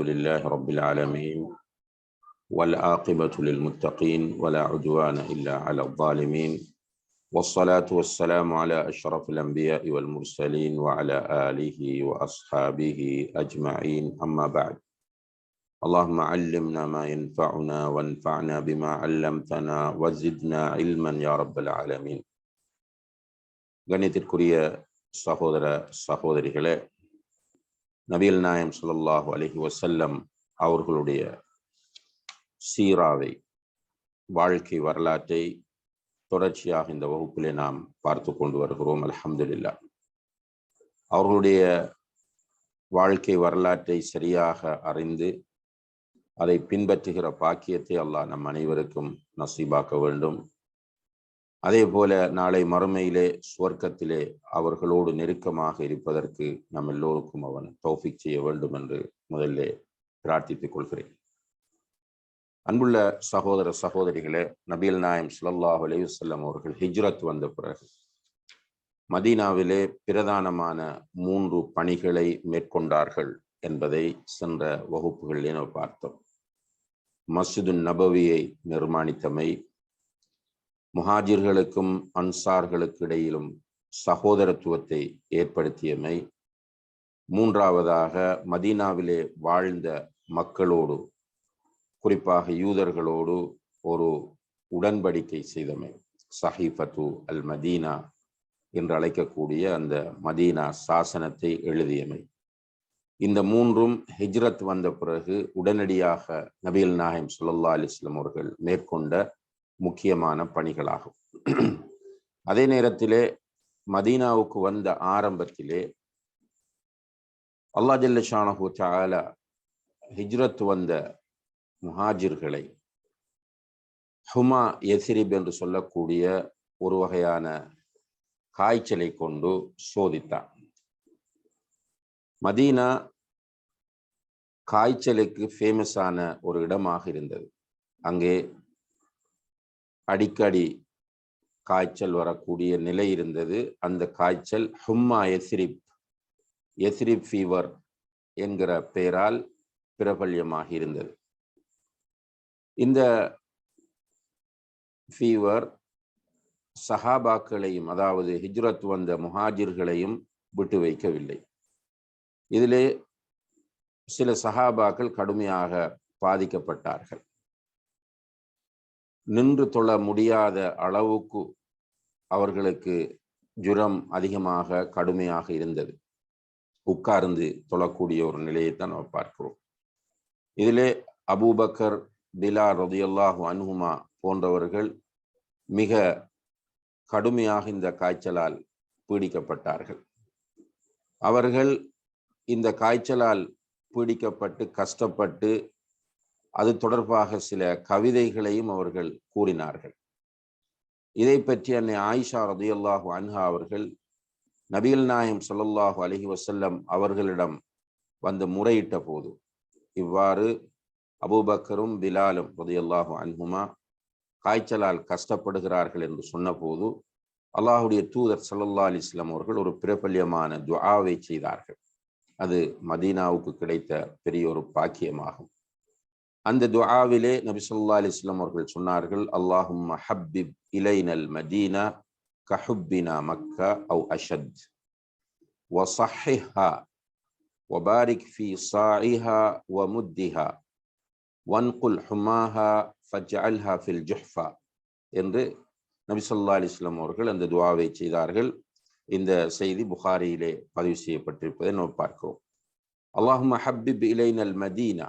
لله رب العالمين والعاقبة للمتقين ولا عدوان إلا على الظالمين والصلاة والسلام على أشرف الأنبياء والمرسلين وعلى آله وأصحابه أجمعين أما بعد اللهم علمنا ما ينفعنا وانفعنا بما علمتنا وزدنا علما يا رب العالمين கணித்திற்குரிய சகோதர சகோதரிகளே நபியல் நாயம் ஸல்லல்லாஹு அலஹி வசல்லம் அவர்களுடைய சீராவை வாழ்க்கை வரலாற்றை தொடர்ச்சியாக இந்த வகுப்பிலே நாம் பார்த்து கொண்டு வருகிறோம். அலமதுல்லா அவர்களுடைய வாழ்க்கை வரலாற்றை சரியாக அறிந்து அதை பின்பற்றுகிற பாக்கியத்தை அல்லாஹ் நம் அனைவருக்கும் நசீபாக்க வேண்டும். அதே போல நாளை மறுமையிலே சுவர்க்கத்திலே அவர்களோடு நெருக்கமாக இருப்பதற்கு நம் எல்லோருக்கும் அவன் தௌஃபிக் செய்ய வேண்டும் என்று முதல்ல பிரார்த்தித்துக் கொள்கிறேன். அன்புள்ள சகோதர சகோதரிகளே நபியல் நாயம் சுல்லாஹ் அலையுசல்லம் அவர்கள் ஹிஜ்ரத் வந்த பிறகு மதீனாவிலே பிரதானமான மூன்று பணிகளை மேற்கொண்டார்கள் என்பதை சென்ற வகுப்புகளில் நாம் பார்த்தோம். மஸ்ஜிது நபவியை நிர்மாணித்தமை முஹாஜிர்களுக்கும் அன்சார்களுக்கு இடையிலும் சகோதரத்துவத்தை ஏற்படுத்தியமை. மூன்றாவதாக மதீனாவிலே வாழ்ந்த மக்களோடு குறிப்பாக யூதர்களோடு ஒரு உடன்படிக்கை செய்தமை. சஹிஃபத்து அல் மதீனா என்று அழைக்கக்கூடிய அந்த மதீனா சாசனத்தை எழுதியமை. இந்த மூன்றும் ஹிஜ்ரத் வந்த பிறகு உடனடியாக நபீல் நாயம் சுல்லா அலிஸ்லம் அவர்கள் மேற்கொண்ட முக்கியமான பணிகளாகும். அதே நேரத்திலே மதீனாவுக்கு வந்த ஆரம்பத்திலே அல்லா ஜல்லஷானஹு தாலா ஹிஜ்ரத் வந்த முஹாஜிர்களை ஹுமா எசிரிப் என்று சொல்லக்கூடிய ஒரு வகையான காய்ச்சலை கொண்டு சோதித்தார் மதீனா காய்ச்சலுக்கு ஃபேமஸான ஒரு இடமாக இருந்தது. அங்கே அடிக்கடி காய்ச்சல் வரக்கூடிய நிலை இருந்தது. அந்த காய்ச்சல் ஹும்மா எஸ்ரிப் எஸ்ரிப் ஃபீவர் என்கிற பெயரால் பிரபல்யமாக இருந்தது. இந்த ஃபீவர் சஹாபாக்களையும் அதாவது ஹிஜ்ரத் வந்த முஹாஜிர்களையும் விட்டு வைக்கவில்லை. இதிலே சில சஹாபாக்கள் கடுமையாக பாதிக்கப்பட்டார்கள். நின்று தொழ முடியாத அளவுக்கு அவர்களுக்கு ஜுரம் அதிகமாக கடுமையாக இருந்தது. உட்கார்ந்து தொழக்கூடிய ஒரு நிலையை தான் நம்ம பார்க்கிறோம். இதிலே அபூபக்கர் பிலா ரதியல்லாஹு அனுகுமா போன்றவர்கள் மிக கடுமையாக இந்த காய்ச்சலால் பீடிக்கப்பட்டார்கள். அவர்கள் இந்த காய்ச்சலால் பீடிக்கப்பட்டு கஷ்டப்பட்டு அது தொடர்பாக சில கவிதைகளையும் அவர்கள் கூறினார்கள். இதை பற்றி அன்னை ஆயிஷா ரதியல்லாஹு அன்ஹா அவர்கள் நபிகள் நாயம் சொல்லல்லாஹு அலஹி வசல்லம் அவர்களிடம் வந்து முறையிட்ட போது இவ்வாறு அபூபக்கரும் பிலாலும் ரதியல்லாஹு அன்ஹுமா காய்ச்சலால் கஷ்டப்படுகிறார்கள் என்று சொன்னபோது அல்லாஹுடைய தூதர் சல்லல்லா அலிஸ்லாம் அவர்கள் ஒரு பிரபல்யமான துவாவை செய்தார்கள். அது மதீனாவுக்கு கிடைத்த பெரிய ஒரு பாக்கியமாகும். அந்த துஆவிலே நபி சொல்லா அலிஸ்லாம் அவர்கள் சொன்னார்கள் அல்லாஹும் ஹப்பிப் இலைனல் மதீனா கஹுப்பினா மக்கா அவு அஷத் وصححها وبارك في صاعها ومدها وانقل حماها فجعلها في الجحفة என்று நபி சொல்லா அலிஸ்லாம் அவர்கள் அந்த துவாவை செய்தார்கள் இந்த செய்தி புகாரியிலே பதிவு செய்யப்பட்டிருப்பதை நம்ம பார்க்கிறோம் அல்லாஹும் ஹப்பிப் இலைனல் மதீனா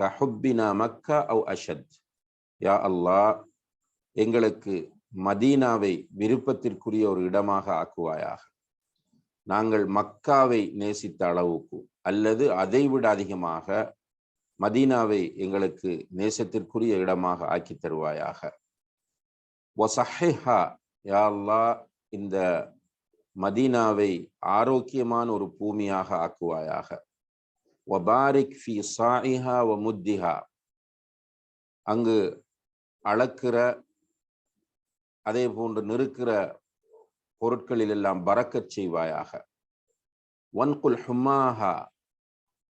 கஹுப்பினா மக்கா அவு அஷத். யா அல்லாஹ் எங்களுக்கு மதீனாவை விருப்பத்திற்குரிய ஒரு இடமாக ஆக்குவாயாக. நாங்கள் மக்காவை நேசித்த அளவுக்கு அல்லது அதைவிட அதிகமாக மதீனாவை எங்களுக்கு நேசத்திற்குரிய இடமாக ஆக்கி தருவாயாக. ஒசஹா யா அல்லாஹ் இந்த மதீனாவை ஆரோக்கியமான ஒரு பூமியாக ஆக்குவாயாக. வபாரிக் ஃபி சாயிஹா வ முத்திஹா அங்கு அளக்கிற அதே போன்று நெருக்கிற பொருட்களில் எல்லாம் பறக்கச் செய்வாயாக. ஒன்குல் ஹுமாஹா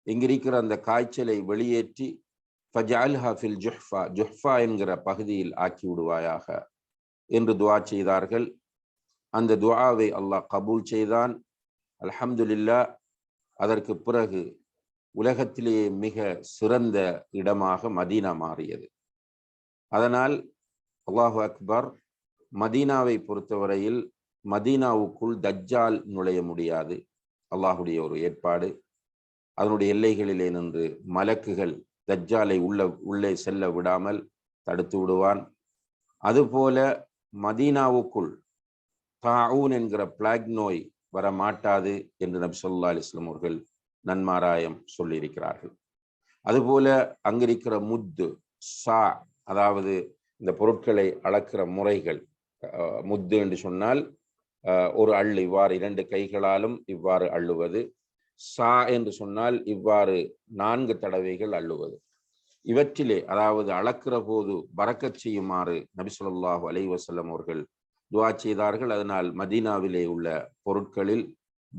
இங்கிருக்கிற அந்த காய்ச்சலை வெளியேற்றி ஃபஜால்ஹா ஃபில் ஜுஹ்ஃபா ஜுஹ்ஃபா என்கிற பகுதியில் ஆக்கி விடுவாயாக என்று துவா செய்தார்கள். அந்த துவாவை அல்லாஹ் கபூல் செய்தான். அல்ஹம்துலில்லா அதற்கு பிறகு உலகத்திலேயே மிக சிறந்த இடமாக மதீனா மாறியது. அதனால் அல்லாஹு அக்பர் மதீனாவை பொறுத்தவரையில் மதீனாவுக்குள் தஜ்ஜால் நுழைய முடியாது. அல்லாஹுடைய ஒரு ஏற்பாடு. அதனுடைய எல்லைகளிலே நின்று மலக்குகள் தஜ்ஜாலை உள்ள உள்ளே செல்ல விடாமல் தடுத்து விடுவான். அதுபோல மதீனாவுக்குள் தாவூன் என்கிற பிளாக் நோய் வர மாட்டாது என்று நபி சொல்லா அலிஸ்லாம் அவர்கள் நன்மாராயம் சொல்லியிருக்கிறார்கள். அதுபோல அங்கிருக்கிற முத்து சா அதாவது இந்த பொருட்களை அளக்கிற முறைகள் முத்து என்று சொன்னால் ஒரு அள்ளு இவ்வாறு இரண்டு கைகளாலும் இவ்வாறு அள்ளுவது சா என்று சொன்னால் இவ்வாறு நான்கு தடவைகள் அள்ளுவது. இவற்றிலே அதாவது அளக்கிற போது பறக்கச் செய்யுமாறு நபிசுல்லாஹு அலை வசல்லம் அவர்கள் துவா செய்தார்கள். அதனால் மதீனாவிலே உள்ள பொருட்களில்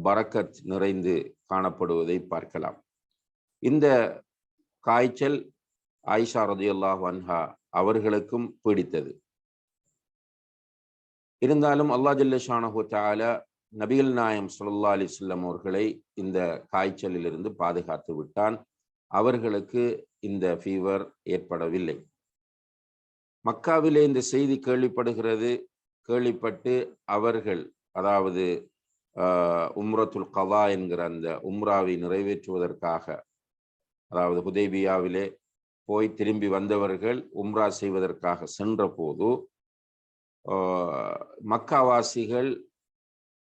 பரக்கத் நிறைந்து காணப்படுவதை பார்க்கலாம். இந்த காய்ச்சல் ஆயிஷா ரதியுல்லா வன்ஹா அவர்களுக்கும் பிடித்தது. இருந்தாலும் அல்லா ஜல்லஷானஹு தால நபிகள் நாயம் சுல்லா அலிஸ்லம் அவர்களை இந்த காய்ச்சலில் இருந்து பாதுகாத்து விட்டான். அவர்களுக்கு இந்த ஃபீவர் ஏற்படவில்லை. மக்காவிலே இந்த செய்தி கேள்விப்படுகிறது. கேள்விப்பட்டு அவர்கள் அதாவது உம்ரத்துல் கலா என்கிற அந்த உம்ராவை நிறைவேற்றுவதற்காக அதாவது ஹுதேபியாவிலே போய் திரும்பி வந்தவர்கள் உம்ரா செய்வதற்காக சென்ற போது மக்காவாசிகள்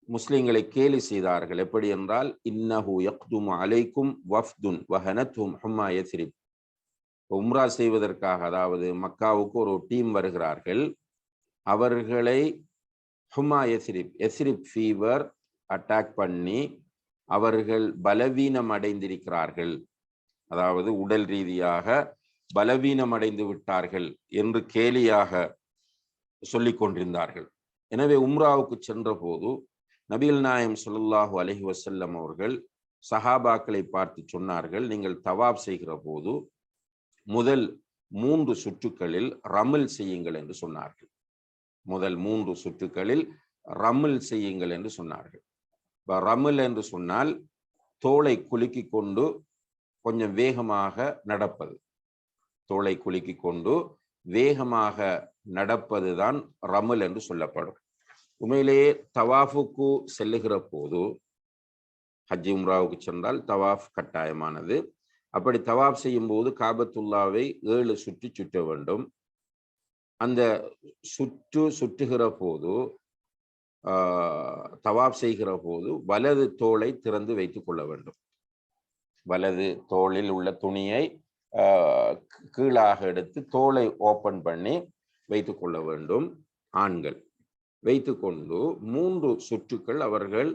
முஸ்லிம்களை கேலி செய்தார்கள். எப்படி என்றால் இன்னஹு யக்தும் அலைக்கும் வஃப்துன் வஹனத்தும் ஹம்மா எஸ்ரிப் உம்ரா செய்வதற்காக அதாவது மக்காவுக்கு ஒரு டீம் வருகிறார்கள். அவர்களை ஹுமா எஸ்ரிப் எஸ்ரிப் ஃபீவர் அட்டாக் பண்ணி அவர்கள் பலவீனம் அடைந்திருக்கிறார்கள் அதாவது உடல் ரீதியாக பலவீனம் அடைந்து விட்டார்கள் என்று கேலியாக சொல்லிக் கொண்டிருந்தார்கள். எனவே உம்ராவுக்கு சென்ற போது நபிகள் நாயம் சொல்லாஹு அலஹி வசல்லம் அவர்கள் சஹாபாக்களை பார்த்து சொன்னார்கள் நீங்கள் தவாப் செய்கிற போது முதல் மூன்று சுற்றுக்களில் ரமில் செய்யுங்கள் என்று சொன்னார்கள். முதல் மூன்று சுற்றுக்களில் ரமில் செய்யுங்கள் என்று சொன்னார்கள். ரமல் என்று சொன்னால் தோலை குலுக்கி கொண்டு கொஞ்சம் வேகமாக நடப்பது. தோலை குலுக்கி கொண்டு வேகமாக நடப்பதுதான் ரமல் என்று சொல்லப்படும். உண்மையிலேயே தவாஃபுக்கு செல்லுகிற போது ஹஜ்ஜி உம்ராவுக்கு சென்றால் தவாஃப் கட்டாயமானது. அப்படி தவாப் செய்யும் போது காபத்துல்லாவை ஏழு சுற்றி சுற்ற வேண்டும். அந்த சுற்று சுற்றுகிற போது தவாப் செய்கிற போது வலது தோலை திறந்து வைத்து கொள்ள வேண்டும். வலது தோளில் உள்ள துணியை கீழாக எடுத்து தோலை ஓப்பன் பண்ணி வைத்து கொள்ள வேண்டும் ஆண்கள். வைத்து கொண்டு மூன்று சுற்றுக்கள் அவர்கள்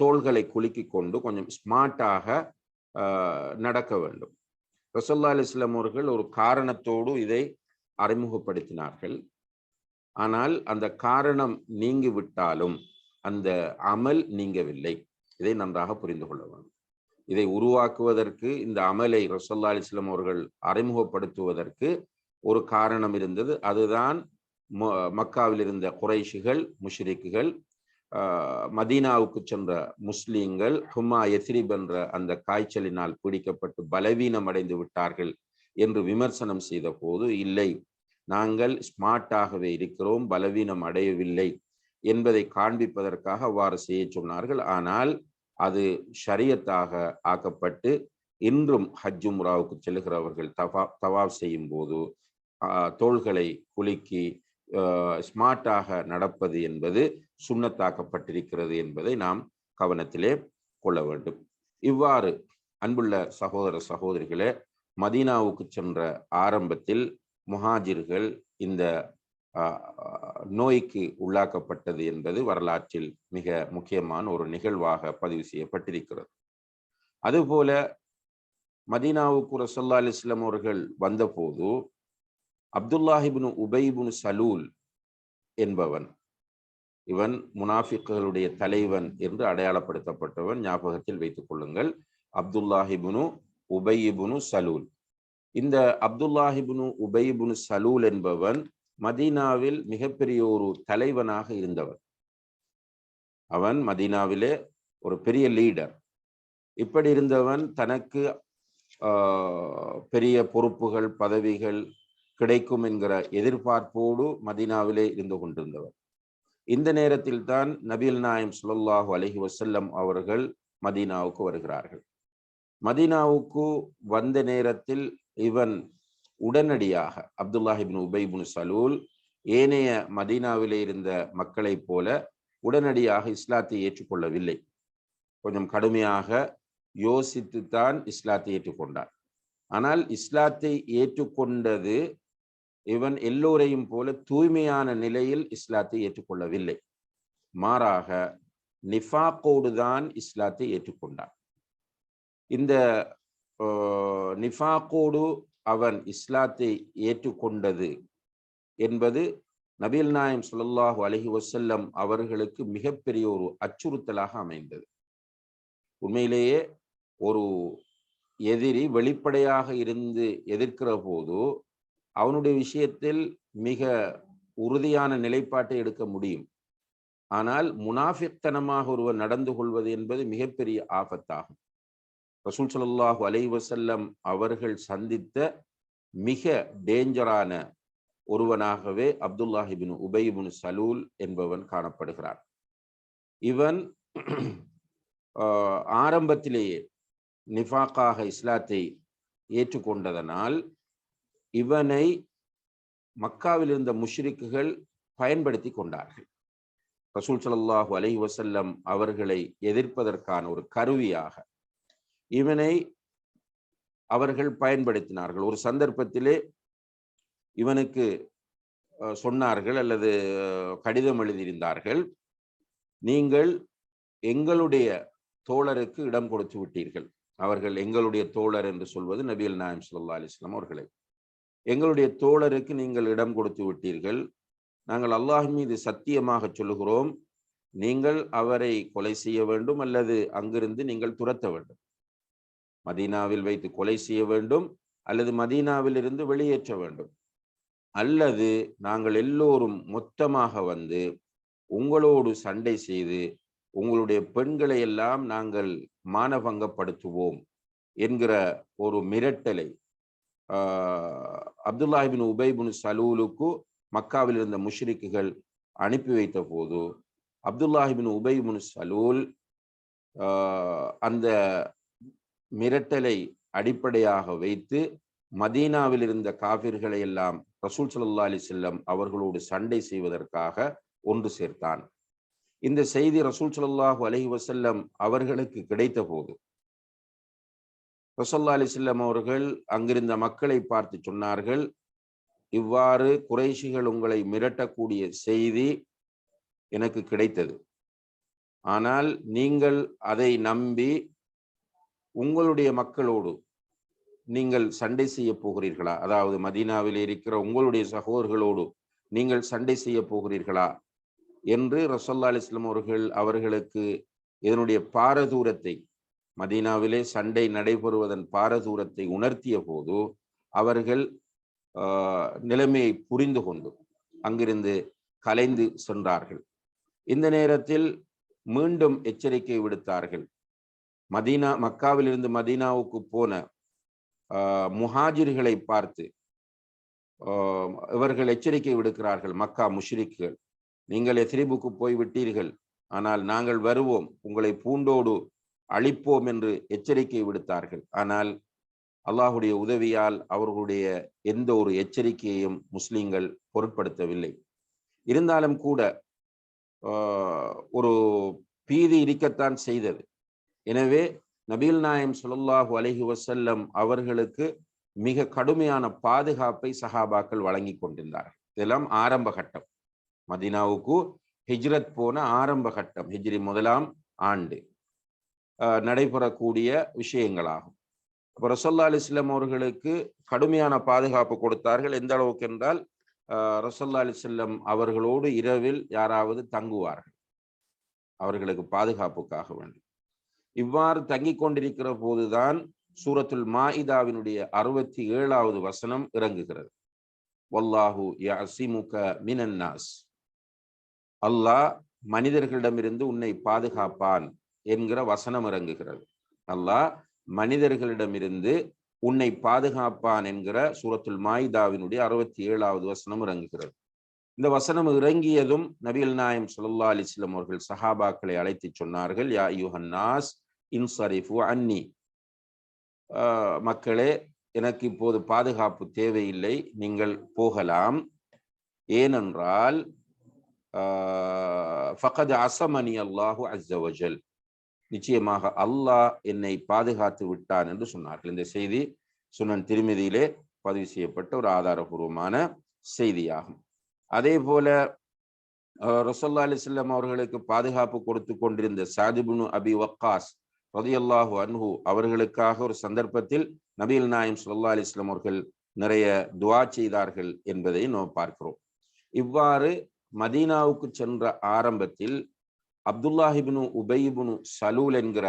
தோள்களை குலுக்கி கொண்டு கொஞ்சம் ஸ்மார்ட்டாக நடக்க வேண்டும். ரசல்லா அலிஸ்லாம் அவர்கள் ஒரு காரணத்தோடு இதை அறிமுகப்படுத்தினார்கள். ஆனால் அந்த காரணம் நீங்கிவிட்டாலும் அந்த அமல் நீங்கவில்லை. இதை நன்றாக புரிந்து கொள்ள வேண்டும். இதை உருவாக்குவதற்கு இந்த அமலை ரசல்லா அலிஸ்லாம் அவர்கள் அறிமுகப்படுத்துவதற்கு ஒரு காரணம் இருந்தது. அதுதான் மக்காவில் இருந்த குறைஷிகள் முஷ்ரிக்குகள் மதீனாவுக்கு சென்ற முஸ்லீம்கள் ஹுமா எத்ரிப் என்ற அந்த காய்ச்சலினால் பிடிக்கப்பட்டு பலவீனம் அடைந்து விட்டார்கள் என்று விமர்சனம் செய்த போது இல்லை நாங்கள் ஸ்மார்ட்டாகவே இருக்கிறோம் பலவீனம் அடையவில்லை என்பதை காண்பிப்பதற்காக அவ்வாறு செய்ய சொன்னார்கள். ஆனால் அது ஷரியத்தாக ஆக்கப்பட்டு இன்றும் ஹஜ்ஜு முராவுக்கு தவா தவாப் செய்யும் போது தோள்களை குலுக்கி ஸ்மார்ட்டாக நடப்பது என்பது சுண்ணத்தாக்கப்பட்டிருக்கிறது என்பதை நாம் கவனத்திலே கொள்ள வேண்டும். இவ்வாறு அன்புள்ள சகோதர சகோதரிகளே மதீனாவுக்கு சென்ற ஆரம்பத்தில் முஹாஜிர்கள் இந்த நோய்க்கு உள்ளாக்கப்பட்டது என்பது வரலாற்றில் மிக முக்கியமான ஒரு நிகழ்வாக பதிவு செய்யப்பட்டிருக்கிறது. அதுபோல மதீனாவுக்கு ரசல்லா அலிஸ்லாம் அவர்கள் வந்தபோது அப்துல்லாஹிபின் உபைபுன் சலூல் என்பவன் இவன் முனாஃபிக்குகளுடைய தலைவன் என்று அடையாளப்படுத்தப்பட்டவன் ஞாபகத்தில் வைத்துக் கொள்ளுங்கள். அப்துல்லாஹிபுனு உபயிபுனு சலூல். இந்த அப்துல்லாஹிபுனு உபைபுனு சலூல் என்பவன் மதீனாவில் மிகப்பெரிய ஒரு தலைவனாக இருந்தவன். அவன் மதீனாவிலே ஒரு பெரிய லீடர் இப்படி இருந்தவன் தனக்கு பெரிய பொறுப்புகள் பதவிகள் கிடைக்கும் என்கிற எதிர்பார்ப்போடு மதீனாவிலே இருந்து கொண்டிருந்தவர் இந்த நேரத்தில் தான் நபீல் நாயம் சுல்லாஹு அலஹி வசல்லம் அவர்கள் மதீனாவுக்கு வருகிறார்கள். மதீனாவுக்கு வந்த நேரத்தில் இவன் உடனடியாக அப்துல்லாஹிபின் உபைபுன் சலூல் ஏனைய மதீனாவிலே இருந்த மக்களைப் போல உடனடியாக இஸ்லாத்தை ஏற்றுக்கொள்ளவில்லை. கொஞ்சம் கடுமையாக யோசித்துத்தான் இஸ்லாத்தை ஏற்றுக்கொண்டார் ஆனால் இஸ்லாத்தை ஏற்றுக்கொண்டது இவன் எல்லோரையும் போல தூய்மையான நிலையில் இஸ்லாத்தை ஏற்றுக்கொள்ளவில்லை. மாறாக நிஃபாக்கோடு தான் இஸ்லாத்தை ஏற்றுக்கொண்டான். இந்த நிஃபாக்கோடு அவன் இஸ்லாத்தை ஏற்றுக்கொண்டது என்பது நபீல் நாயம் சுல்லாஹு அலஹி வசல்லம் அவர்களுக்கு மிகப்பெரிய ஒரு அச்சுறுத்தலாக அமைந்தது. உண்மையிலேயே ஒரு எதிரி வெளிப்படையாக இருந்து எதிர்க்கிற போது அவனுடைய விஷயத்தில் மிக உறுதியான நிலைப்பாட்டை எடுக்க முடியும். ஆனால் முனாஃபித்தனமாக ஒருவர் நடந்து கொள்வது என்பது மிகப்பெரிய ஆபத்தாகும். ரசூல் சல்லாஹூ அலைவசல்லம் அவர்கள் சந்தித்த மிக டேஞ்சரான ஒருவனாகவே அப்துல்லாஹிபின் உபைபின் சலூல் என்பவன் காணப்படுகிறான். இவன் ஆரம்பத்திலேயே நிஃபாக்காக இஸ்லாத்தை ஏற்றுக்கொண்டதனால் இவனை மக்காவில் இருந்த முஷ்ரிக்குகள் பயன்படுத்தி கொண்டார்கள். ரசூல் சல்லாஹூ அலை வசல்லம் அவர்களை எதிர்ப்பதற்கான ஒரு கருவியாக இவனை அவர்கள் பயன்படுத்தினார்கள். ஒரு சந்தர்ப்பத்திலே இவனுக்கு சொன்னார்கள் அல்லது கடிதம் எழுதியிருந்தார்கள். நீங்கள் எங்களுடைய தோழருக்கு இடம் கொடுத்து விட்டீர்கள். அவர்கள் எங்களுடைய தோழர் என்று சொல்வது நபியல் நாயம் சுல்லா அலிஸ்லாம் அவர்களை. எங்களுடைய தோழருக்கு நீங்கள் இடம் கொடுத்து விட்டீர்கள். நாங்கள் அல்லாஹ் மீது சத்தியமாக சொல்லுகிறோம். நீங்கள் அவரை கொலை செய்ய வேண்டும் அல்லது அங்கிருந்து நீங்கள் துரத்த வேண்டும். மதீனாவில் வைத்து கொலை செய்ய வேண்டும் அல்லது மதீனாவில் இருந்து வெளியேற்ற வேண்டும். அல்லது நாங்கள் எல்லோரும் மொத்தமாக வந்து உங்களோடு சண்டை செய்து உங்களுடைய பெண்களை எல்லாம் நாங்கள் மானபங்கப்படுத்துவோம் என்கிற ஒரு மிரட்டலை அப்துல்லாஹிபின் உபைபின் சலூலுக்கு மக்காவில் இருந்த முஷ்ரிக்குகள் அனுப்பி வைத்த போது அப்துல்லாஹிபின் உபைபின் சலூல் அந்த மிரட்டலை அடிப்படையாக வைத்து மதீனாவில் இருந்த காபிர்களை எல்லாம் ரசூல் சல்லா அலி செல்லம் அவர்களோடு சண்டை செய்வதற்காக ஒன்று சேர்த்தான். இந்த செய்தி ரசூல் சல்லாஹூ அலஹி வசல்லம் அவர்களுக்கு கிடைத்த போது ரசல்லா அலி செல்லம் அவர்கள் அங்கிருந்த மக்களை பார்த்து சொன்னார்கள் இவ்வாறு குறைஷிகள் உங்களை மிரட்டக்கூடிய செய்தி எனக்கு கிடைத்தது. ஆனால் நீங்கள் அதை நம்பி உங்களுடைய மக்களோடு நீங்கள் சண்டை செய்ய போகிறீர்களா? அதாவது மதீனாவில் இருக்கிற உங்களுடைய சகோதரர்களோடு நீங்கள் சண்டை செய்ய போகிறீர்களா? என்று ரசல்லா அலிஸ்லாம் அவர்கள் அவர்களுக்கு இதனுடைய பாரதூரத்தை மதீனாவிலே சண்டை நடைபெறுவதன் பாரதூரத்தை உணர்த்திய போது அவர்கள் நிலைமையை புரிந்து கொண்டு அங்கிருந்து கலைந்து சென்றார்கள். இந்த நேரத்தில் மீண்டும் எச்சரிக்கை விடுத்தார்கள். மதீனா மக்காவிலிருந்து மதீனாவுக்கு போன முஹாஜிர்களை பார்த்து இவர்கள் எச்சரிக்கை விடுக்கிறார்கள் மக்கா முஷ்ரிக்குகள். நீங்கள் எத்ரிபுக்கு போய் விட்டீர்கள் ஆனால் நாங்கள் வருவோம் உங்களை பூண்டோடு அழிப்போம் என்று எச்சரிக்கை விடுத்தார்கள். ஆனால் அல்லாஹுடைய உதவியால் அவர்களுடைய எந்த ஒரு எச்சரிக்கையையும் முஸ்லீம்கள் பொருட்படுத்தவில்லை. இருந்தாலும் கூட ஒரு பீதி இருக்கத்தான் செய்தது. எனவே நபீல் நாயம் சுல்லாஹூ அலஹி வசல்லம் அவர்களுக்கு மிக கடுமையான பாதுகாப்பை சஹாபாக்கள் வழங்கி கொண்டிருந்தார்கள். இதெல்லாம் ஆரம்ப கட்டம். மதினாவுக்கு ஹிஜ்ரத் போன ஆரம்ப கட்டம். ஹிஜ்ரி முதலாம் ஆண்டு. நடைபெறக்கூடிய விஷயங்களாகும். அப்போ ரசல்லா அலிஸ்லாம் அவர்களுக்கு கடுமையான பாதுகாப்பு கொடுத்தார்கள். எந்த அளவுக்கு என்றால் ரசல்லா செல்லம் அவர்களோடு இரவில் யாராவது தங்குவார்கள். அவர்களுக்கு பாதுகாப்புக்காக வேண்டும் இவ்வாறு தங்கிக் கொண்டிருக்கிற போதுதான் சூரத்துல் மாயிதாவினுடைய அறுபத்தி ஏழாவது வசனம் இறங்குகிறது. வல்லாஹு யாசிமுக மினன்னாஸ் அல்லாஹ் மனிதர்களிடமிருந்து உன்னை பாதுகாப்பான் என்கிற வசனம் இறங்குகிறது. அல்லாஹ் மனிதர்களிடமிருந்து உன்னை பாதுகாப்பான் என்கிற சூரத்துல் மாயிதாவினுடைய அறுபத்தி ஏழாவது வசனம் இறங்குகிறது. இந்த வசனம் இறங்கியதும் நபிகள் நாயம் சுல்லா அலிஸ்லம் அவர்கள் சஹாபாக்களை அழைத்து சொன்னார்கள் யா யுஹன்னாஸ் இன்சரிஃபு. அன்னி. மக்களே எனக்கு இப்போது பாதுகாப்பு தேவையில்லை. நீங்கள் போகலாம். ஏனென்றால் ஃபகத் அசமணி அல்லாஹு அஸ்ஸவஜல் நிச்சயமாக அல்லாஹ் என்னை பாதுகாத்து விட்டான் என்று சொன்னார்கள். இந்த செய்தி சுனன் திருமதியிலே பதிவு செய்யப்பட்ட ஒரு ஆதாரபூர்வமான செய்தியாகும். அதே போல ரசல்லா அலிஸ்லாம் அவர்களுக்கு பாதுகாப்பு கொடுத்து கொண்டிருந்த சாதிபுனு அபி வக்காஸ் ரதியல்லாஹு அன்ஹு அவர்களுக்காக ஒரு சந்தர்ப்பத்தில் நபீல் நாயம் சுல்லா அலிஸ்லாம் அவர்கள் நிறைய துவா செய்தார்கள் என்பதை நாம் பார்க்கிறோம். இவ்வாறு மதீனாவுக்கு சென்ற ஆரம்பத்தில் அப்துல்லாஹிபினு உபைபுனு சலூல் என்கிற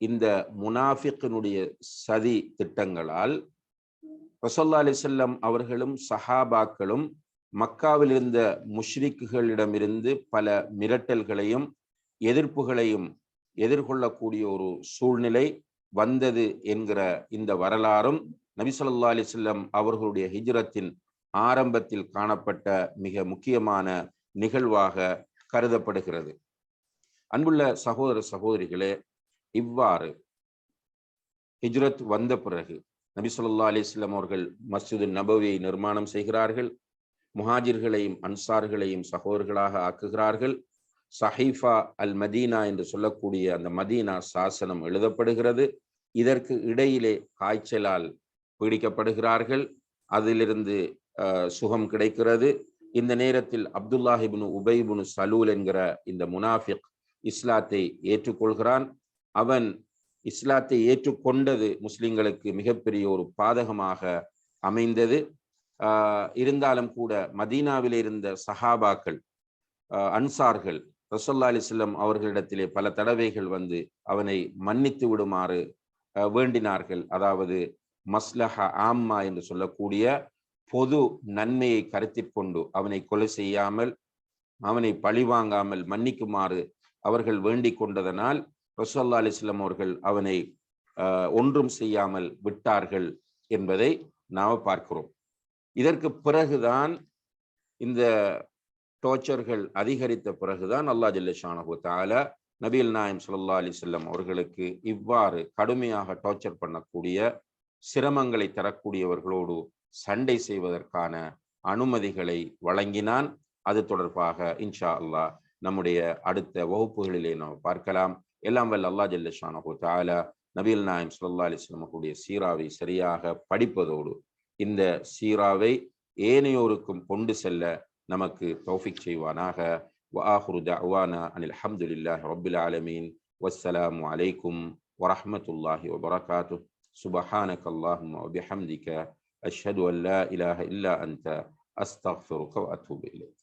இந்த முனாஃபிக்கினுடைய சதி திட்டங்களால் ரசல்லா அலிசல்லம் அவர்களும் சஹாபாக்களும் மக்காவில் இருந்த முஷ்ரிக்குகளிடமிருந்து பல மிரட்டல்களையும் எதிர்ப்புகளையும் எதிர்கொள்ளக்கூடிய ஒரு சூழ்நிலை வந்தது என்கிற இந்த வரலாறும் நபிசல்லா அலிசல்லம் அவர்களுடைய ஹிஜ்ரத்தின் ஆரம்பத்தில் காணப்பட்ட மிக முக்கியமான நிகழ்வாக கருதப்படுகிறது. அன்புள்ள சகோதர சகோதரிகளே இவ்வாறு ஹிஜ்ரத் வந்த பிறகு நபி சொல்லா அலிஸ்லாம் அவர்கள் மஸ்ஜிது நபவியை நிர்மாணம் செய்கிறார்கள். முஹாஜிர்களையும் அன்சார்களையும் சகோதரர்களாக ஆக்குகிறார்கள். சஹீஃபா அல் மதீனா என்று சொல்லக்கூடிய அந்த மதீனா சாசனம் எழுதப்படுகிறது. இதற்கு இடையிலே காய்ச்சலால் பீடிக்கப்படுகிறார்கள். அதிலிருந்து சுகம் கிடைக்கிறது. இந்த நேரத்தில் அப்துல்லாஹிபின் உபைபுனு சலூல் என்கிற இந்த முனாஃபிக் இஸ்லாத்தை ஏற்றுக்கொள்கிறான். அவன் இஸ்லாத்தை ஏற்றுக்கொண்டது முஸ்லிம்களுக்கு மிகப்பெரிய ஒரு பாதகமாக அமைந்தது. இருந்தாலும் கூட மதீனாவில் இருந்த சஹாபாக்கள் அன்சார்கள் ரசல்லா அலிஸ்லம் அவர்களிடத்திலே பல தடவைகள் வந்து அவனை மன்னித்து விடுமாறு வேண்டினார்கள். அதாவது மஸ்லஹா ஆம்மா என்று சொல்லக்கூடிய பொது நன்மையை கருத்தில் கொண்டு அவனை கொலை செய்யாமல் அவனை பழிவாங்காமல் மன்னிக்குமாறு அவர்கள் வேண்டிக் கொண்டதனால் ரசோல்லா அலிஸ்லாம் அவர்கள் அவனை ஒன்றும் செய்யாமல் விட்டார்கள் என்பதை நாம் பார்க்கிறோம். இதற்கு பிறகுதான் இந்த டோர்ச்சர்கள் அதிகரித்த பிறகுதான் அல்லா ஜல்லஷானு தால நபீல் நாயம் சுல்லா அலி செல்லம் அவர்களுக்கு இவ்வாறு கடுமையாக டார்ச்சர் பண்ணக்கூடிய சிரமங்களை தரக்கூடியவர்களோடு சண்டை செய்வதற்கான அனுமதிகளை வழங்கினான். அது தொடர்பாக இன்ஷா அல்லாஹ் நம்முடைய அடுத்த வகுப்புகளிலே நாம் பார்க்கலாம். எல்லாம் வல்ல அல்லா ஜல்லஷானு தால நபீல் நாயம் சுல்லா அலிஸ்லமக்கூடிய சீராவை சரியாக படிப்பதோடு இந்த சீராவை ஏனையோருக்கும் கொண்டு செல்ல நமக்கு தௌஃபிக் செய்வானாக وآخر دعوانا أن الحمد لله رب العالمين والسلام عليكم ورحمة الله وبركاته سبحانك اللهم وبحمدك أشهد أن لا إله إلا أنت أستغفرك وأتوب إليك